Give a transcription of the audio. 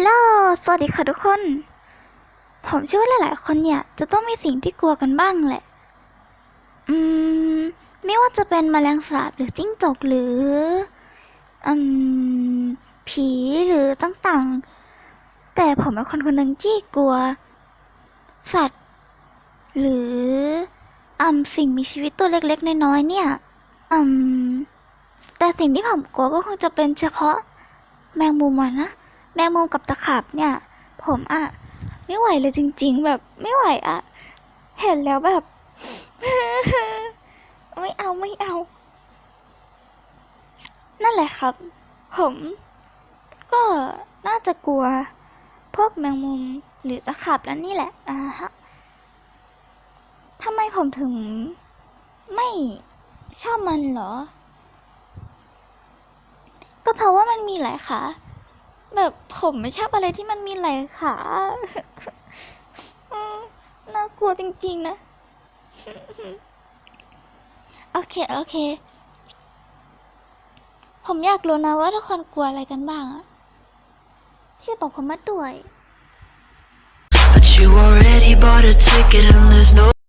ลโหล สวัสดีค่ะทุกคน ผมเชื่อว่าหลาย ๆ คนเนี่ย จะต้องมีสิ่งที่กลัวกันบ้างแหละ อืม ไม่ว่าจะเป็นแมลงสาบหรือจิ้งจกหรือ อืม ผีหรือต่างๆ แต่ผมเป็นคนคนหนึ่งที่กลัว สัตว์ หรืออืมสิ่งมีชีวิตตัวเล็ก ๆ น้อย ๆ เนี่ย อืม แต่สิ่งที่ผมกลัวก็คงจะเป็นเฉพาะแมงมุมอะนะ แมงมุมกับตะขาบเนี่ย ผมอะไม่ไหวเลยจริง ๆ แบบไม่ไหวอะเห็นแล้วแบบ ไม่เอาไม่เอา นั่นแหละครับ ผม ก็น่าจะกลัว พวกแมงมุมหรือตะขาบแล้วนี่แหละอ่าฮะทำไมผมถึง ไม่ชอบมันเหรอ ก็เพราะว่ามันมีหลายขา แบบผมไม่ชอบอะไรที่มันมีหลายขาน่ากลัวจริงๆนะ โอเค โอเค ผมอยากรู้นะว่าทุกคนกลัวอะไรกันบ้างอะช่วยบอกผมมาด้วย But you already bought a ticket and there's no